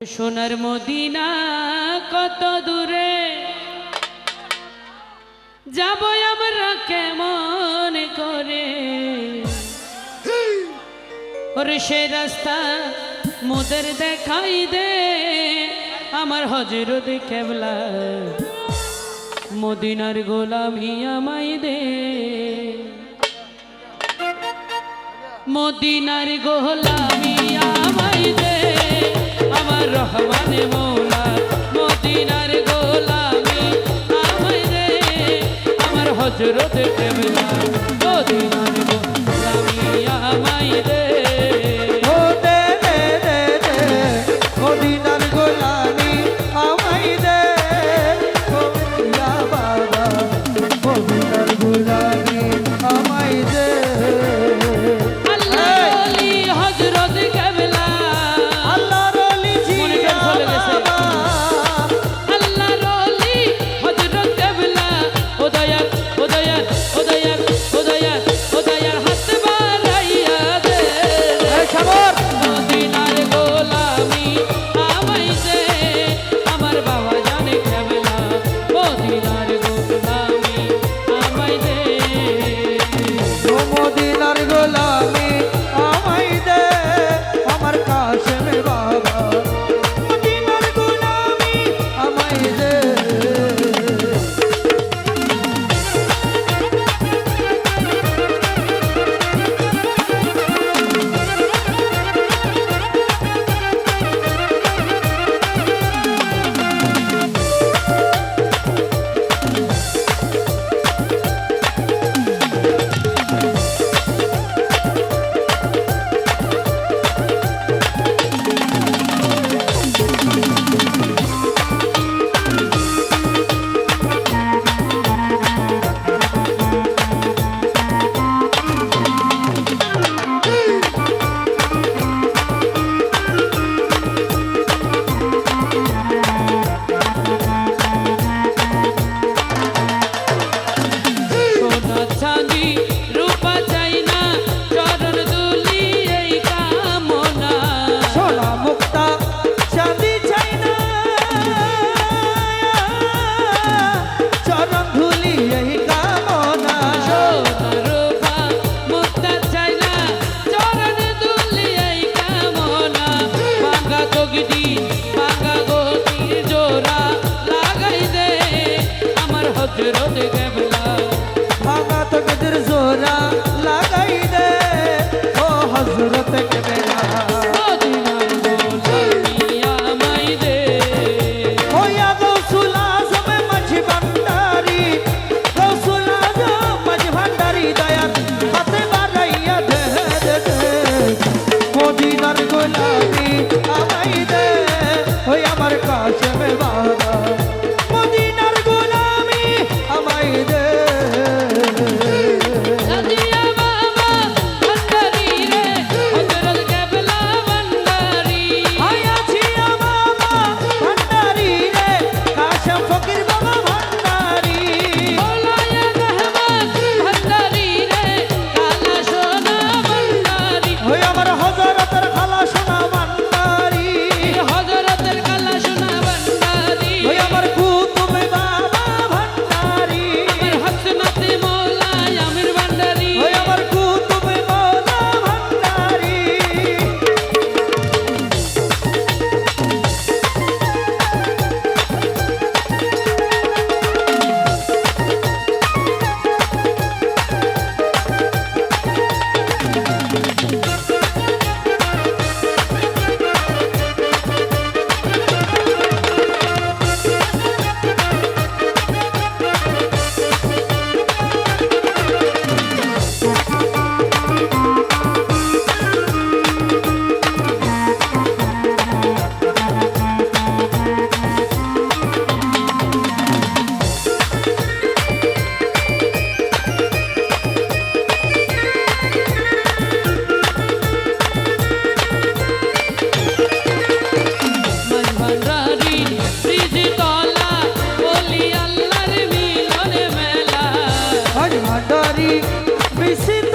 সোনার মদিনা কত দূরে? যাব আমরা কেমন করে? ওর সে রাস্তা মোদের দেখাই দে, আমার হজর কেবলা। মদিনার গোলামি দে। মদিনার গোলামি রহমান মৌলা মদিনার গোলামি। আমায় রে আমার হজরত মদিনা মিশি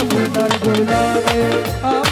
বন্ধু তার গুণানে